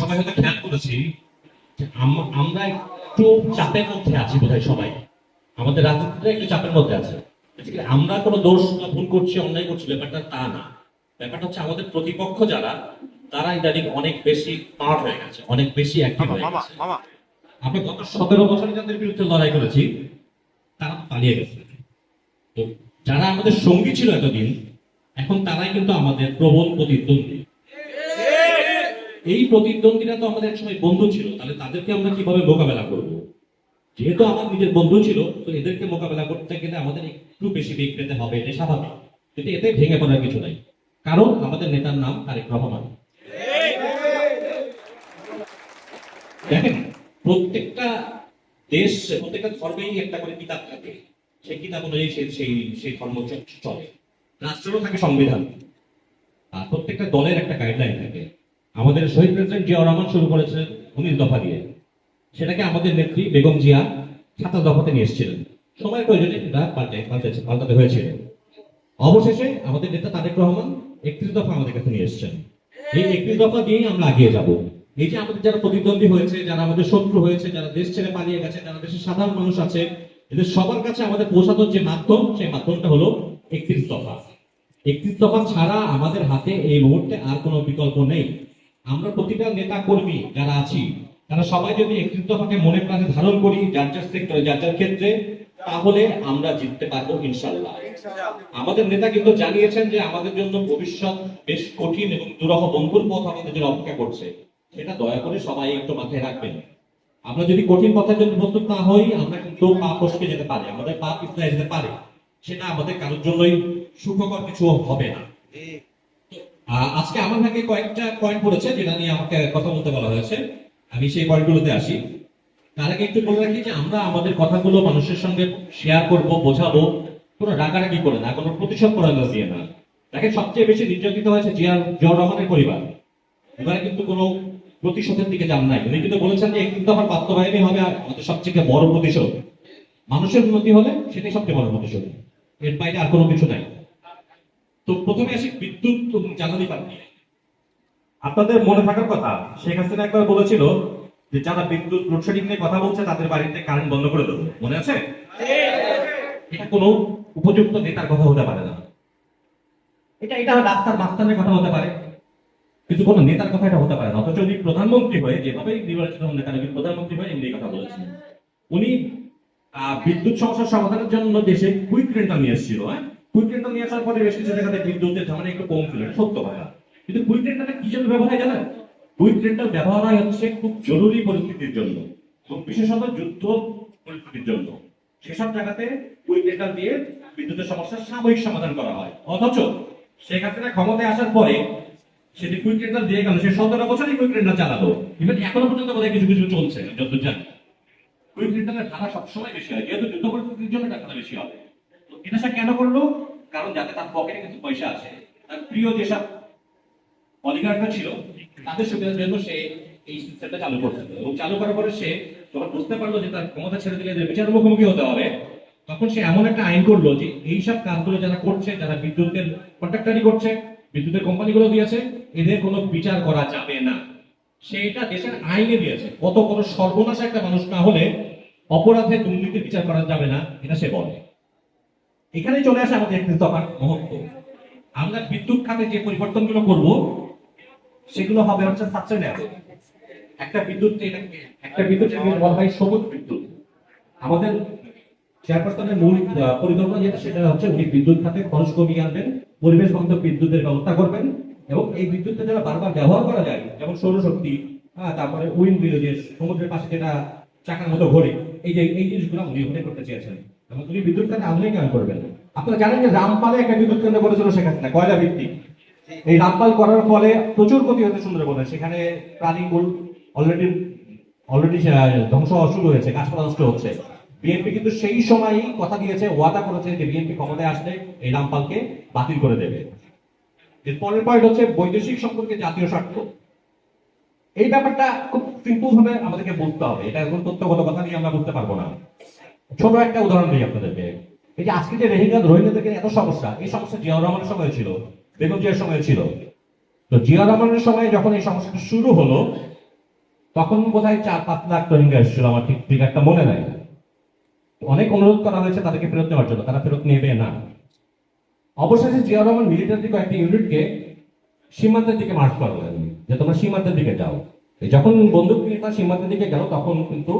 সবাই হয়তো খেয়াল করেছি আমরা একটু চাপের মধ্যে আছি বোধহয় সবাই। আমাদের রাজনীতিটা একটু চাপের মধ্যে আছে। আমরা কোনো দোষ বা ভুল করছি অন্যায় করছি ব্যাপারটা তা না। ব্যাপারটা হচ্ছে আমাদের প্রতিপক্ষ যারা তারা ইদানিং অনেক বেশি পাওয়ার হয়ে গেছে অনেক বেশি অ্যাক্টিভ হয়ে গেছে। আমরা গত সতেরো বছরে যাদের বিরুদ্ধে লড়াই করেছি তারা পালিয়ে গেছে। তো যারা আমাদের সঙ্গী ছিল এতদিন এখন তারাই কিন্তু আমাদের প্রবল প্রতিদ্বন্দ্বী। এই প্রতিদ্বন্দ্বীরা তো আমাদের একসময় বন্ধু ছিল, তাহলে তাদেরকে আমরা কীভাবে মোকাবেলা করব? যেহেতু আমার নিজের বন্ধু ছিল, তো এদেরকে মোকাবেলা করতে গেলে আমাদের একটু বেশি বেগ পেতে হবে, এটা স্বাভাবিক। কিন্তু এতে ভেঙে পড়ার কিছু নাই। কারণ আমাদের নেতার নাম তারেক রহমান। দেখেন, প্রত্যেকটা দেশ, প্রত্যেকটা ধর্মেই একটা করে কিতাব থাকে। সেই কিতাব অনুযায়ী সেই সেই ধর্ম চলে। রাষ্ট্রেরও থাকে সংবিধান। আর প্রত্যেকটা দলের একটা গাইডলাইন থাকে। আমাদের শহীদ প্রেসিডেন্ট জিয়া রহমান শুরু করেছিলেন উনিশ দফা দিয়ে। সেটাকে আমাদের নেত্রী বেগম জিয়া সাতাশ দফাতে নিয়ে এসেছিলেন। সময়ের প্রয়োজনে এটা পাল্টে পাল্টেছে পাল্টাতে হয়েছিল অবশেষে আমাদের নেতা তারেক রহমান একত্রিশ দফা আমাদের কাছে নিয়ে এসেছেন। এই একত্রিশ দফা দিয়েই আমরা এগিয়ে যাব। এই যে আমাদের যারা প্রতিদ্বন্দ্বী হয়েছে, যারা আমাদের শত্রু হয়েছে, যারা দেশ ছেড়ে পালিয়ে গেছে, যারা দেশের সাধারণ মানুষ আছে, এদের সবার কাছে আমাদের পৌঁছানোর যে মাধ্যম, সেই মাধ্যমটা হলো একত্রিশ দফা। একত্রিশ দফা ছাড়া আমাদের হাতে এই মুহূর্তে আর কোনো বিকল্প নেই। আমরা প্রতিটা নেতা কর্মী যারা আছি তারা সবাই যদি একত্রিশ দফাকে মনে প্রাণে ধারণ করি যার যার সেক্টরে যার যার ক্ষেত্রে তাহলে আমরা জিততে পারব ইনশাল্লাহ আমাদের নেতা কিন্তু জানিয়েছেন যে আমাদের জন্য ভবিষ্যৎ বেশ কঠিন এবং দুরহ বন্ধুর পথ আমাদের জন্য অপেক্ষা করছে। সেটা দয়া করে সবাই একটু মাথায় রাখবেন। আমরা যদি কঠিন পথের জন্য প্রস্তুত না হই আমরা কিন্তু পা ফসকে যেতে পারি আমাদের পা পিছলে যেতে পারে। সেটা আমাদের কারোর জন্যই সুখকর কিছু হবে না। আজকে আমার ভাগে কয়েকটা পয়েন্ট পড়েছে যেটা নিয়ে আমাকে কথা বলতে বলা হয়েছে। আমি সেই পয়েন্টগুলোতে আসি। তার আগে একটু বলে রাখি যে আমরা আমাদের কথাগুলো মানুষের সঙ্গে শেয়ার করব, বোঝাবো। কোনো রাগারাগি করে না, কোনো প্রতিশোধ করানো দিয়ে না। দেখেন, সবচেয়ে বেশি নির্যাতিত হয়েছে জিয়ার জিয়াউর রহমানের পরিবার। এবারে কিন্তু কোনো প্রতিশোধের দিকে যান নাই। উনি কিন্তু বলেছেন যে কিন্তু আমার বাস্তবায়নই হবে, আর আমাদের সবচেয়ে বড় প্রতিশোধ। মানুষের উন্নতি হলে সেটাই সবচেয়ে বড় প্রতিশোধ। এর বাইরে আর কোনো কিছু নাই। তো প্রথমে আসি বিদ্যুৎ এবং জ্বালানি পাত নিয়ে। আপনাদের মনে থাকার কথা, শেখ হাসিনা একবার বলেছিল যে যারা বিদ্যুৎ লোডশেডিং নিয়ে কথা বলছে, তাদের বাড়িতে কারেন্ট বন্ধ করে দেবো। মনে আছে? এটা কোনো উপযুক্ত নেতার কথা হতে পারে না। এটা এটা ডাক্তার মাস্টারের কথা হতে পারে। কিন্তু কোনো নেতার কথা এটা হতে পারে না। অথচ উনি প্রধানমন্ত্রী হয়ে যেভাবে নির্বাচিত হন উনি প্রধানমন্ত্রী হয়ে এমনি কথা বলেছেন। উনি বিদ্যুৎ সমস্যার সমাধানের জন্য দেশে কুইক রেন্টাল নিয়ে এসেছিল হ্যাঁ? কুইক নিয়ে আসার পরে বেশ কিছু জায়গাতে বিদ্যুতের ঝামেলা একটু কম ছিল সত্য কথা। কিন্তু কুইক কি জন্য ব্যবহার হয় জানেন? কুইক ব্যবহার হয় হচ্ছে খুব জরুরি পরিস্থিতির জন্য, খুব বিশেষত যুদ্ধ পরিস্থিতির জন্য। সেসব জায়গাতে কুইক দিয়ে বিদ্যুতের সমস্যার সাময়িক সমাধান করা হয়। অথচ শেখ হাসিনা ক্ষমতায় আসার পরে সেটি কুইক দিয়ে গেল, সে সতেরো বছরই কুইক রেন্টাল চালালো। ইভেন এখনও পর্যন্ত বোধহয় কিছু কিছু চলছে যত জানি। কুইক রেন্টালের ধারা সবসময় বেশি হয়, যেহেতু যুদ্ধ পরিস্থিতির জন্য টাকাটা বেশি হবে। এটা সে কেন করল? কারণ যাতে তার পকেটে কিছু পয়সা আছে। তার প্রিয় যেসব অলিগারটা ছিল, তাদের সুবিধার জন্য সে এই সিস্টেমটা চালু করছিল। এবং চালু করার পরে সে যখন বুঝতে পারল যে তার ক্ষমতা ছেড়ে দিলে যে বিচার মুখোমুখি হতে হবে, তখন সে এমন একটা আইন করল যে এইসব কাজগুলো যারা করছে, যারা বিদ্যুতের কন্ট্রাক্টারি করছে, বিদ্যুতের কোম্পানিগুলো দিয়েছে, এদের কোনো বিচার করা যাবে না। সেটা দেশের আইনে দিয়েছে। কত বড় সর্বনাশ একটা মানুষ না হলে অপরাধে দুর্নীতির বিচার করা যাবে না, এটা সে বলে। এখানে চলে আসে আমাদের তফাৎ মহত্ব। আমরা বিদ্যুৎ খাতে যে পরিবর্তনগুলো করব সেগুলো হবে হচ্ছে সাশ্রয় একটা বিদ্যুৎ একটা বিদ্যুৎ বলা হয় সবুজ বিদ্যুৎ। আমাদের চেয়ারপারসনের মূল পরিকল্পনা যেটা সেটা হচ্ছে উনি বিদ্যুৎ খাতে খরচ কমিয়ে আনবেন পরিবেশ বান্ধব বিদ্যুতের ব্যবস্থা করবেন এবং এই বিদ্যুৎটা যারা বারবার ব্যবহার করা যায় যেমন সৌরশক্তি হ্যাঁ, তারপরে উইন্ড মিল যে সমুদ্রের পাশে যেটা চাকার মতো ঘোরে এই যে এই জিনিসগুলো উনি করতে চেয়েছেন। এবং উনি বিদ্যুৎ খাতে আধুনিকায়ন করবেন আপনারা জানেন যে রামপালে একটা বিদ্যুৎ কেন্দ্র করেছিল সেখানে কয়লা ভিত্তিক এই রামপাল করার ফলে প্রচুর ক্ষতি হয়েছে সুন্দরবনে। সেখানে প্রাণীকুল অলরেডি অলরেডি ধ্বংস শুরু হয়েছে গাছপালা নষ্ট হচ্ছে। বিএনপি কিন্তু সেই সময়ই কথা দিয়েছে, ওয়াদা করেছে যে বিএনপি ক্ষমতায় আসলে এই রামপালকে বাতিল করে দেবে। পরের পয়েন্ট হচ্ছে বৈদেশিক সম্পর্কে জাতীয় স্বার্থ। এই ব্যাপারটা খুব সিম্পল ভাবে আমাদেরকে বলতে হবে। এটা এখন তথ্যগত কথা নিয়ে আমরা বুঝতে পারব না। ছোট একটা উদাহরণ দিই আপনাদেরকে। এই যে আজকে যে রোহিঙ্গা রোহিঙ্গাদেরকে এত সমস্যা, এই সমস্যা জিয়াউর রহমানের সময় ছিল। বেগম জিয়ার সময় ছিল। তো জিয়া রহমানের সময় যখন এই সমস্যাটা শুরু হলো, তখন বোধহয় চার পাঁচ লাখ রোহিঙ্গা এসেছিল, আমার ঠিক ঠিক একটা মনে নাই। অনেক অনুরোধ করা হয়েছে তাদেরকে ফেরত নেওয়ার জন্য, তারা ফেরত নেবে না। অবশেষে জিয়া রহমান মিলিটারি কয়েকটি ইউনিটকে সীমান্তের দিকে মার্চ করলেন, যে তোমরা সীমান্তের দিকে যাও। যখন বন্দুক নিয়ে তারা সীমান্তের দিকে গেল, তখন কিন্তু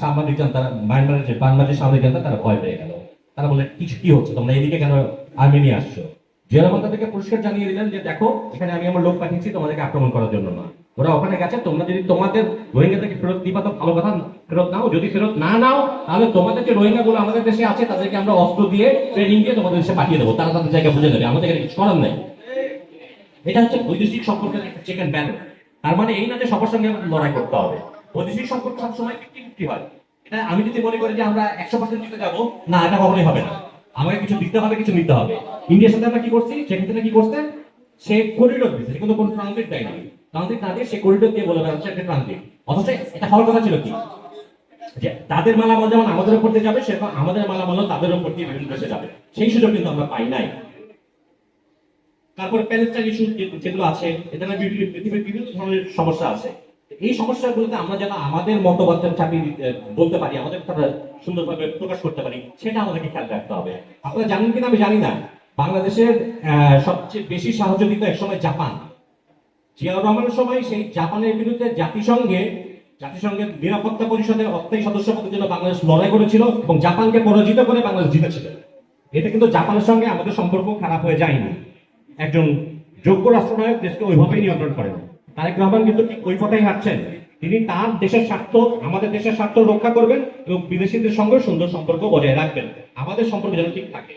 সাংবাদিক জনতা মায়ানমারের যে বাংলাদেশ সাংবাদিক তারা ভয় পেয়ে গেল। তারা বলে কিছু কি হচ্ছে? তোমরা এদিকে কেন আর্মি নিয়ে আসছো? রহমান তাদেরকে পরিষ্কার জানিয়ে দিলেন যে, দেখো, এখানে আমি আমার লোক পাঠিয়েছি, তোমাদেরকে আক্রমণ করার জন্য না ওরা ওখানে গেছে, তোমরা যদি তোমাদের রোহিঙ্গাদেরকে ফেরত দিবা, তো ভালো কথা, ফেরত নাও। যদি ফেরত না নাও, তাহলে তোমাদের যে রোহিঙ্গা গুলো আমাদের দেশে আছে, তাদেরকে আমরা অস্ত্র দিয়ে ট্রেনিং দিয়ে তোমাদের দেশে পাঠিয়ে দেবো। তারা তাদের জায়গা বুঝে নেবে আমাদের কিছু করার নেই। এটা হচ্ছে বৈদেশিক সম্পর্কের একটা চেক অ্যান্ড ব্যালেন্স তার মানে এই না যে সবার সঙ্গে লড়াই করতে হবে। বৈদেশিক সম্পর্ক সবসময় ফিফটি হয়। এটা আমি যদি মনে করি যে আমরা একশো পার্সেন্ট দিতে যাব, না, এটা কখনোই হবে না। আমাকে কিছু দিতে হবে, কিছু নিতে হবে। ইন্ডিয়ার সাথে আমরা কি করছি? সেক্ষেত্রে কি করছে? সে করিডোর দিচ্ছে কিন্তু কোনো ট্রানজিট দেয় না। ট্রানজিট না দিয়ে সে করিডোর দিয়ে বলে বেড়াচ্ছে একটা ট্রানজিট অথচ এটা হওয়ার কথা ছিল কি? যে তাদের মালামাল যেমন আমাদের উপর দিয়ে যাবে, সেরকম আমাদের মালামালও তাদের উপর দিয়ে বিভিন্ন দেশে যাবে। সেই সুযোগ কিন্তু আমরা পাই নাই। তারপরে প্যালেস্টাইন ইস্যু যেগুলো আছে, এখানে পৃথিবীর বিভিন্ন ধরনের সমস্যা আছে। এই সমস্যাগুলোতে আমরা যেন আমাদের মতবাদ চাপিয়ে বলতে পারি, আমাদের কথা সুন্দরভাবে প্রকাশ করতে পারি, সেটা আমাদেরকে খেয়াল রাখতে হবে। আপনারা জানেন কিনা আমি জানি না। বাংলাদেশের সবচেয়ে বেশি সাহায্য দিত একসময় জাপান। জিয়াউর রহমানের সময় সেই জাপানের বিরুদ্ধে জাতিসংঘে, জাতিসংঘের নিরাপত্তা পরিষদের অস্থায়ী সদস্য পদের জন্য বাংলাদেশ লড়াই করেছিল এবং জাপানকে পরাজিত করে বাংলাদেশ জিতেছিল। এতে কিন্তু জাপানের সঙ্গে আমাদের সম্পর্ক খারাপ হয়ে যায়নি। একজন যোগ্য রাষ্ট্রনায়ক দেশকে ওইভাবেই নিয়ন্ত্রণ করেন। তারেক রহমান কিন্তু ঠিক ওই পথেই হাঁটছেন। তিনি তার দেশের স্বার্থ, আমাদের দেশের স্বার্থ রক্ষা করবেন এবং বিদেশিদের সঙ্গে সুন্দর সম্পর্ক বজায় রাখবেন। আমাদের সম্পর্ক যেন ঠিক থাকে।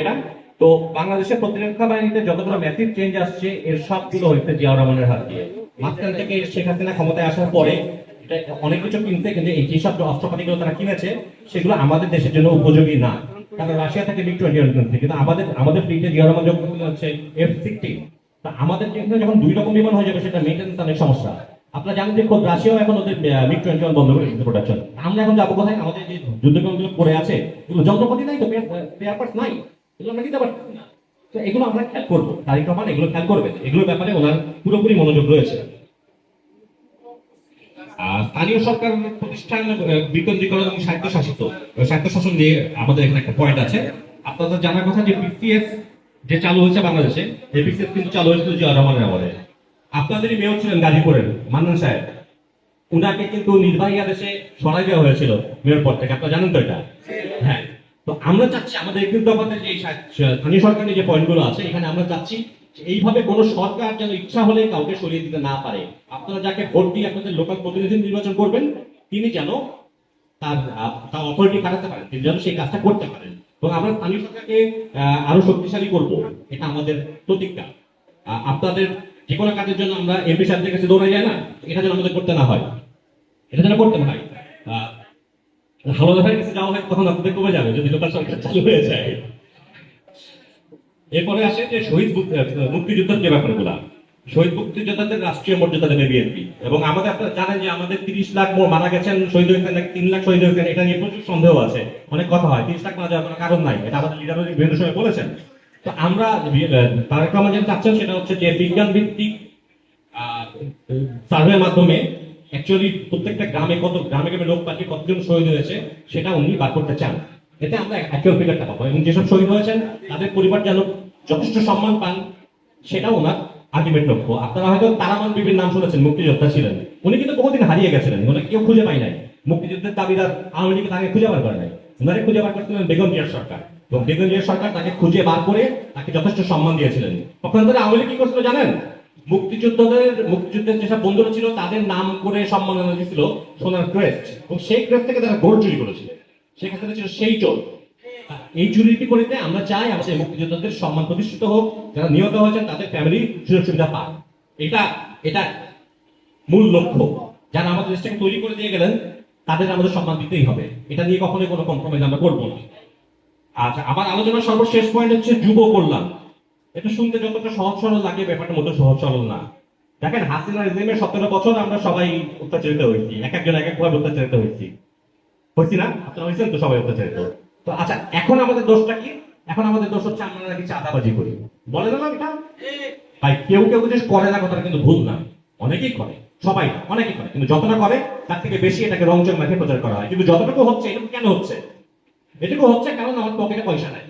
এটা তো বাংলাদেশের প্রতিরক্ষা বাহিনীতে যতগুলো ম্যাসিভ চেঞ্জ আসছে, এর সবগুলো হয়েছে জিয়াউর রহমানের হাত দিয়ে। মাঝখান থেকে শেখ হাসিনা ক্ষমতায় আসার পরে অনেক কিছু কিনতে কিন্তু এই যেসব অস্ত্রপাতিগুলো তারা কিনেছে, সেগুলো আমাদের দেশের জন্য উপযোগী না। কারণ রাশিয়া থেকে মিগ টোয়েন্টি ওয়ান কিনছে কিন্তু আমাদের আমাদের ফ্লিটে জিয়াউর রহমান যখন হচ্ছে এফ সিক্সটি তা আমাদের যেখানে যখন দুই রকম বিমান হয়ে যাবে, সেটা মেনটেন্স অনেক সমস্যা। আপনারা জানেন যে খোদ রাশিয়াও এখন ওদের মিগ টোয়েন্টি ওয়ান বন্ধ করে দিচ্ছে প্রোডাকশন আমরা এখন যাব কোথায়? আমাদের যে যুদ্ধ বিমানগুলো পড়ে আছে, এগুলো যন্ত্রপাতি নাই তো নাই। এগুলো আমরা দিতে পারছি না। তো এগুলো আমরা খেয়াল করব। তারিখ রহমান এগুলো খেয়াল করবেন। এগুলোর ব্যাপারে ওনার পুরোপুরি মনোযোগ রয়েছে। স্থানীয় সরকার প্রতিষ্ঠান বিকেন্দ্রীকরণ এবং স্বায়ত্তশাসিত। স্বায়ত্তশাসন নিয়ে আমাদের এখানে একটা পয়েন্ট আছে। আপনাদের জানার কথা যে বিসিএস যে চালু হয়েছে বাংলাদেশে এই বিসিএস কিন্তু চালু হয়েছিল জিয়া রহমানের আমলে। আপনাদেরই মেয়র ছিলেন গাজীপুরের মান্নান সাহেব। উনাকে কিন্তু নির্বাহী আদেশে সরাই দেওয়া হয়েছিল মেয়র পদ থেকে। আপনারা জানেন তো এটা? হ্যাঁ। তো আমরা চাচ্ছি, আমাদের কিন্তু আমাদের যে স্থানীয় সরকারের যে পয়েন্টগুলো আছে, এখানে আমরা চাচ্ছি এইভাবে কোনো সরকার যেন ইচ্ছা হলে কাউকে সরিয়ে দিতে না পারে। আপনারা যাকে ভোট দিয়ে আপনাদের লোকাল প্রতিনিধি নির্বাচন করবেন তিনি যেন তার তার অথরিটি কাটাতে পারেন তিনি যেন সেই কাজটা করতে পারেন। এবং আমরা স্থানীয় সরকারকে আরও শক্তিশালী করব এটা আমাদের প্রতিজ্ঞা। আপনাদের যে কোনো কাজের জন্য আমরা এমপি সাহেবদের কাছে দৌড়াই যায় না এটা যেন আমাদের করতে না হয়। এটা যেন করতে না হয়। আহ, হাওলাদারের কাছে যাওয়া হয় তখন আপনাদের কমে যাবে যদি লোকাল সরকার চালু হয়ে যায়। এরপরে আসে যে শহীদ মুক্তিযুদ্ধের যে ব্যাপারগুলা। শহীদ মুক্তিযোদ্ধাদের রাষ্ট্রীয় মর্যাদা দেবে বিএনপি এবং আমাদের আপনারা জানেন যে আমাদের তিরিশ লাখ মারা গেছেন শহীদ হয়েছেন নাকি তিন লাখ শহীদ হয়েছেন এটা নিয়ে প্রচুর সন্দেহ আছে। অনেক কথা হয়। তিরিশ লাখ মারা যাওয়ার কোনো কারণ নাই। এটা আমাদের লিডার বিভিন্ন সময় বলেছেন। তো আমরা তারেক রহমান যেটা চাচ্ছেন সেটা হচ্ছে যে বিজ্ঞান ভিত্তিক সার্ভের মাধ্যমে অ্যাকচুয়ালি প্রত্যেকটা গ্রামে কত গ্রামে গ্রামে লোক পাঠিয়ে কতজন শহীদ হয়েছে, সেটা উনি বার করতে চান। এতে আমরা অ্যাকচুয়াল ফিগারটা পাবো এবং যেসব শহীদ হয়েছেন, তাদের পরিবার যেন যথেষ্ট সম্মান পান, সেটাও ওনার আলটিমেট লক্ষ্য। আপনারা হয়তো তারামান বিবির নাম শুনেছেন, মুক্তিযোদ্ধা ছিলেন। উনি কিন্তু বহুদিন হারিয়ে গেছিলেন ওনাকে কেউ খুঁজে পায় নাই। মুক্তিযুদ্ধের দাবিদার আওয়ামী লীগ তাকে খুঁজে বার করে নাই। ওনারে খুঁজে বার করছিলেন বেগম জিয়ার সরকার। এবং বেগম জিয়ার সরকার তাকে খুঁজে বার করে তাকে যথেষ্ট সম্মান দিয়েছিলেন। পক্ষান্তরে আওয়ামী লীগ কি করছিল জানেন? মুক্তিযোদ্ধাদের, মুক্তিযুদ্ধের যেসব বন্ধুরা ছিল, তাদের নাম করে সম্মাননা দিয়েছিল সোনার ক্রেস্ট। এবং সেই ক্রেস্ট থেকে তারা গোল্ড চুরি করেছিল। সেখানে ছিল সেই চোর। এই চুরিটি আমরা চাই আমাদের মুক্তিযোদ্ধাদের সম্মান প্রতিষ্ঠিত হোক, যারা নিহত হয়েছেন, তাদের ফ্যামিলি সুযোগ সুবিধা পাক। এটা এটা মূল লক্ষ্য। যারা আমাদের দেশটাকে তৈরি করে দিয়ে গেলেন, তাদের আমাদের সম্মান দিতেই হবে। এটা নিয়ে কখনোই কোনো কম্প্রোমাইজ আমরা করব না। আচ্ছা আমার আলোচনার সর্বশেষ পয়েন্ট হচ্ছে যুব কল্যাণ। এটা শুনতে যতটা সহজ সরল লাগে ব্যাপারটা মতো সহজ সরল না। দেখেন হাসিনা রেজিমের সতেরো বছর আমরা সবাই অত্যাচারিত হয়েছি। এক একজন এক এক ভাবে অত্যাচারিত হয়েছি। হয়েছি না, আপনারা হয়েছেন তো সবাই অত্যাচারিত। তো আচ্ছা এখন আমাদের দোষটা কি? এখন আমাদের দোষ হচ্ছে আমরা নাকি চাঁদাবাজি করি। বলে দিলাম এটা? ভাই, কেউ কেউ যে করে না কথাটা কিন্তু ভুল না। অনেকেই করে, সবাই অনেকেই করে। কিন্তু যতটা করে, তার থেকে বেশি এটাকে রংচং মাঠে প্রচার করা হয়। কিন্তু যতটুকু হচ্ছে এটুকু কেন হচ্ছে? এটুকু হচ্ছে কারণ আমার পকেটে পয়সা নাই।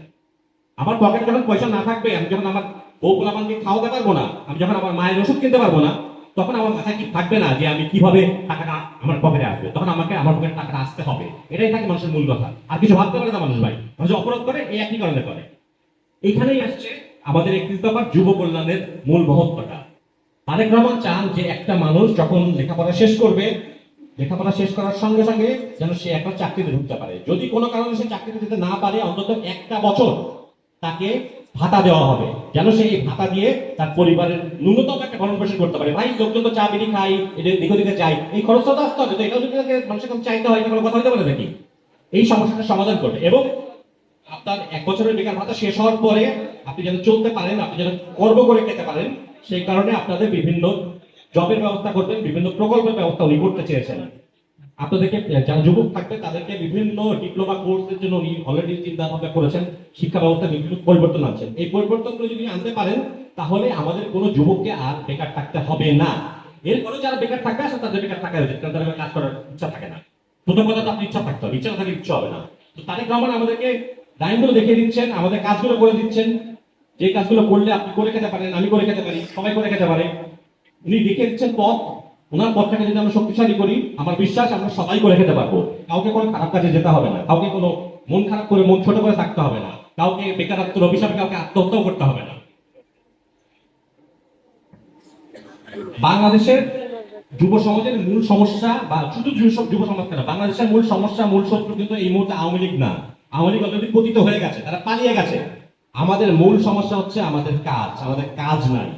আমার পকেটে যখন পয়সা না থাকবে, আমি যখন আমার বউ পোলাপানকে খাওয়াতে পারব না, আমি যখন আমার মায়ের ওষুধ কিনতে পারব না তখন আমার মাথায় কি থাকবে না যে আমি কীভাবে টাকাটা আমার পকেটে আসবে? তখন আমাকে, আমার পকেটে টাকাটা আসতে হবে। এটাই থাকে মানুষের মূল কথা। আর কিছু ভাবতে পারে না মানুষ ভাই। মানুষ অপরাধ করে, এই একই কারণে করে। এখানেই আসছে আমাদের একত্রিত দফার যুব কল্যাণের মূল মহত্বটা। তারেক রহমান চান যে একটা মানুষ যখন লেখাপড়া শেষ করবে, লেখাপড়া শেষ করার সঙ্গে সঙ্গে যেন সে একটা চাকরিতে ঢুকতে পারে। যদি কোনো কারণে সে চাকরিতে যেতে না পারে, অন্তত একটা বছর তাকে ভাতা দেওয়া হবে। যেন সে এই ভাতা দিয়ে তার পরিবারের ন্যূনতম একটা ভরণ পোষণ করতে পারে। ভাই, লোকজন তো চা, বিড়ি খাই এদের দিকে দিকে চাই। এই খরচটা তো আসতে হবে। তো এটাও যদি মানুষের কাছে চাইতে হয় কোনো কথা হতে পারে নাকি? এই সমস্যাটা সমাধান করবে। এবং আপনার এক বছরের বেকার ভাতা শেষ হওয়ার পরে আপনি যেন চলতে পারেন, আপনি যেন কর্ম করে খেতে পারেন, সেই কারণে আপনাদের বিভিন্ন জবের ব্যবস্থা করবেন, বিভিন্ন প্রকল্পের ব্যবস্থা উনি করতে চেয়েছেন। আপনাদেরকে যারা যুবক থাকবে, তাদেরকে বিভিন্ন ডিপ্লোমা কোর্সের জন্য উনি অলরেডি চিন্তা ভাবনা করেছেন, শিক্ষা ব্যবস্থা বিভিন্ন পরিবর্তন আনছেন। এই পরিবর্তনগুলো যদি আনতে পারেন, তাহলে আমাদের কোনো যুবককে আর বেকার থাকতে হবে না। এরপরে যারা বেকার থাকবে, আসলে তাদের বেকার থাকা উচিত, কারণ তাদের কাজ করার ইচ্ছা থাকে না। প্রথম কথা তো আপনি ইচ্ছা থাকতে হবে, ইচ্ছা থাকলে ইচ্ছা হবে না। তো তারেক রহমান আমাদেরকে লাইনগুলো দেখিয়ে দিচ্ছেন, আমাদের কাজগুলো করে দিচ্ছেন। যে কাজগুলো করলে আপনি করে খেতে পারেন, আমি করে খেতে পারি, সবাই করে খেতে পারে। উনি দেখিয়ে দিচ্ছেন পথ। ওনার পথটাকে যদি আমরা শক্তিশালী করি, আমার বিশ্বাস আমরা সবাই করে খেতে পারব। কাউকে কোনো খারাপ কাজে যেতে হবে না। কাউকে কোনো মন খারাপ করে, মন ছোট করে থাকতে হবে না। কাউকে বেকারত্বের অভিশাপে কাউকে আত্মহত্যাও করতে হবে না। বাংলাদেশের যুব সমাজের মূল সমস্যা বা শুধু যুব সম- যুব সমাজ কেন, বাংলাদেশের মূল সমস্যা, মূল শত্রু কিন্তু এই মুহূর্তে আওয়ামী লীগ না। আওয়ামী লীগ অলরেডি পতিত হয়ে গেছে, তারা পালিয়ে গেছে। আমাদের মূল সমস্যা হচ্ছে আমাদের কাজ আমাদের কাজ নাই।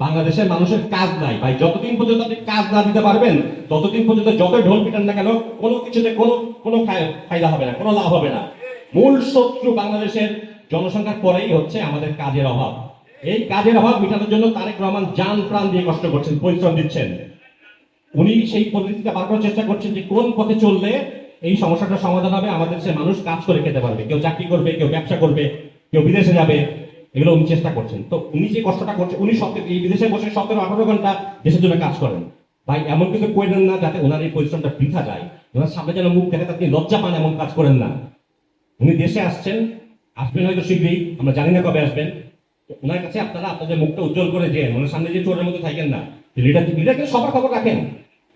বাংলাদেশের মানুষের কাজ নাই। ভাই, যতদিন পর্যন্ত আপনি কাজ না দিতে পারবেন, ততদিন পর্যন্ত যত ঢোল পিটান না কেন, কোনো কিছুতে কোনো কোনো ফায়- ফায়দা হবে না, কোনো লাভ হবে না। মূল শত্রু বাংলাদেশের জনসংখ্যার পরেই হচ্ছে আমাদের কাজের অভাব। এই কাজের অভাব মেটানোর জন্য তারেক রহমান জান প্রাণ দিয়ে কষ্ট করছেন, পরিশ্রম দিচ্ছেন। উনি সেই পদ্ধতিটা বার করার চেষ্টা করছেন যে কোন পথে চললে এই সমস্যাটার সমাধান হবে। আমাদের সে মানুষ কাজ করে খেতে পারবে, কেউ চাকরি করবে, কেউ ব্যবসা করবে, কেউ বিদেশে যাবে। এগুলো উনি চেষ্টা করছেন। তো উনি যে কষ্টটা করছেন উনি সব এই বিদেশে বসে সতেরো আঠারো ঘণ্টা দেশের জন্য কাজ করেন। ভাই, এমন কিছু করেন না যাতে ওনার এই পরিশ্রমটা বৃথা যায়। ওনার সামনে যেন মুখ দেখে আপনি লজ্জা পান এমন কাজ করেন না। উনি দেশে আসছেন, আসবেন হয়তো শীঘ্রই, আমরা জানি না কবে আসবেন। ওনার কাছে আপনারা আপনাদের মুখটা উজ্জ্বল করে যে ওনার সামনে যে চোরের মধ্যে থাকেন না। লিডার কিন্তু সবার খবর রাখেন।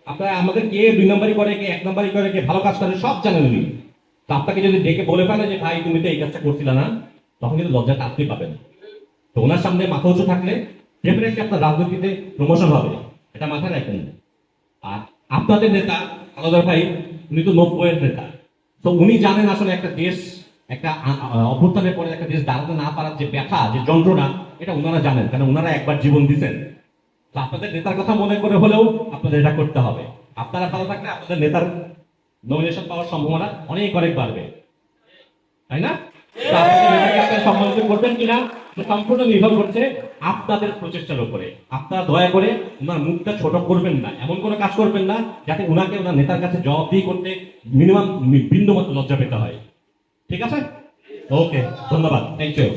আপনারা আমাদের কে দুই নম্বরই করে, কে এক নম্বরই করে, কে ভালো কাজ করে, সব জানেন উনি। তো আপনাকে যদি ডেকে বলে ফেলে যে, ভাই, তুমি তো এই কাজটা করছিলে না তখন কিন্তু লজ্জাটা আপনি পাবেন তো ওনার সামনে মাথা উঁচু থাকলে ডেফিনেটলি আপনার রাজনীতিতে প্রমোশন হবে। এটা মাথায় রাখেন আর আপনাদের নেতা আলাদা ভাই, উনি তো নব্বইয়ের নেতা। তো উনি জানেন আসলে একটা দেশ, একটা অভ্যুত্থানের পরে একটা দেশ দাঁড়াতে না পারার যে ব্যথা, যে যন্ত্রণা, এটা ওনারা জানেন। কারণ ওনারা একবার জীবন দিচ্ছেন তো আপনাদের নেতার কথা মনে করে হলেও আপনাদের এটা করতে হবে। আপনারা ভালো থাকলে আপনাদের নেতার নমিনেশন পাওয়ার সম্ভাবনা অনেক অনেক বাড়বে। তাই না? সম্মানিত করবেন কিনা সম্পূর্ণ নির্ভর করছে আপনাদের প্রচেষ্টার উপরে। আপনারা দয়া করে ওনার মুখটা ছোট করবেন না, এমন কোনো কাজ করবেন না যাতে ওনাকে ওনার নেতার কাছে জবাবদিহি করতে মিনিমাম বিন্দুমাত্র মতো লজ্জা পেতে হয়। ঠিক আছে? ওকে, ধন্যবাদ। Thank you